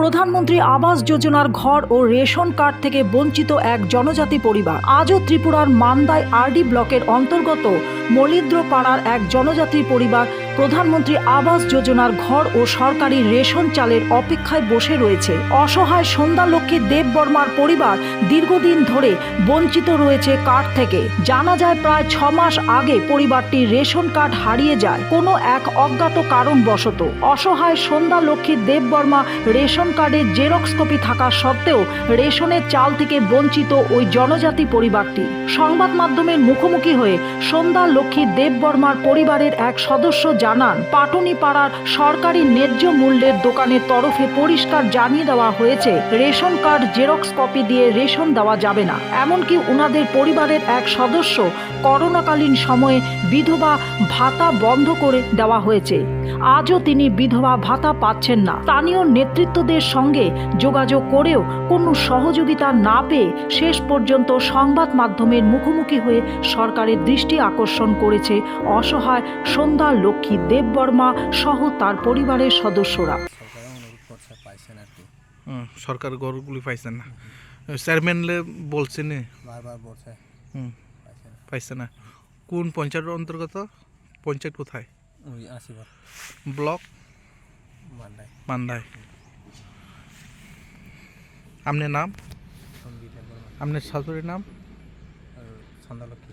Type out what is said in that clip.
প্রধানমন্ত্রী আবাস যোজনার ঘর ও রেশন কার্ড থেকে বঞ্চিত এক জনজাতি পরিবার। আজও ত্রিপুরার মান্দায় আরডি ব্লকের অন্তর্গত মলিদ্রপাড়ার এক জনজাতি পরিবার প্রধানমন্ত্রী আবাস যোজনার ঘর ও সরকারি রেশন চালের অপেক্ষায় বসে রয়েছে। অসহায় সন্ধ্যালক্ষ্মী দেব বর্মার পরিবার দীর্ঘদিন ধরে বঞ্চিত রয়েছে কার্ড থেকে। জানা যায়, প্রায় ছ মাস আগে পরিবারটির রেশন কার্ড হারিয়ে যায়। কোনো এক অজ্ঞাত কারণবশত অসহায় সন্ধ্যা লক্ষ্মী দেব বর্মা রেশন কার্ডের জেরক্স কপি থাকা সত্ত্বেও রেশনের চাল থেকে বঞ্চিত ওই জনজাতি পরিবারটি। সংবাদ মাধ্যমের মুখোমুখি হয়ে সন্ধ্যা লক্ষ্মী দেব বর্মার পরিবারের এক সদস্য জানান পাটুনি পাড়ার সরকারি ন্যায্য মূল্যের দোকানের তরফে পরিষ্কার জানিয়ে দেওয়া হয়েছে, রেশন কার্ড, জেরক্স কপি দিয়ে রেশন দেওয়া যাবে না। এমনকি উনাদের পরিবারের এক সদস্য করোনাকালীন সময়ে বিধবা ভাতা বন্ধ করে দেওয়া হয়েছে। আজও তিনি বিধবা ভাতা পাচ্ছেন না। স্থানীয় নেতৃত্বদের সঙ্গে যোগাযোগ করেও কোনো সহযোগিতা না পেয়ে শেষ পর্যন্ত সংবাদ মাধ্যমের মুখোমুখি হয়ে সরকারের দৃষ্টি আকর্ষণ করেছে অসহায় সন্ধ্যা লক্ষ্মী। দেববর্মা সহ তার পরিবারের সদস্যরা। পাইছেন আর কি সরকার ঘরগুলি পাইছেন না। চেয়ারম্যানলে বলছেন বারবার বলছে। পাইছে না। কোন পঞ্চায়েতের অন্তর্গত? পঞ্চায়েত কোথায়? ওই আশীর্বাদ। ব্লক? মান্দায় আপনার নাম? আপনার শাশুড়ির নাম? সন্ধ্যালক্ষ্মী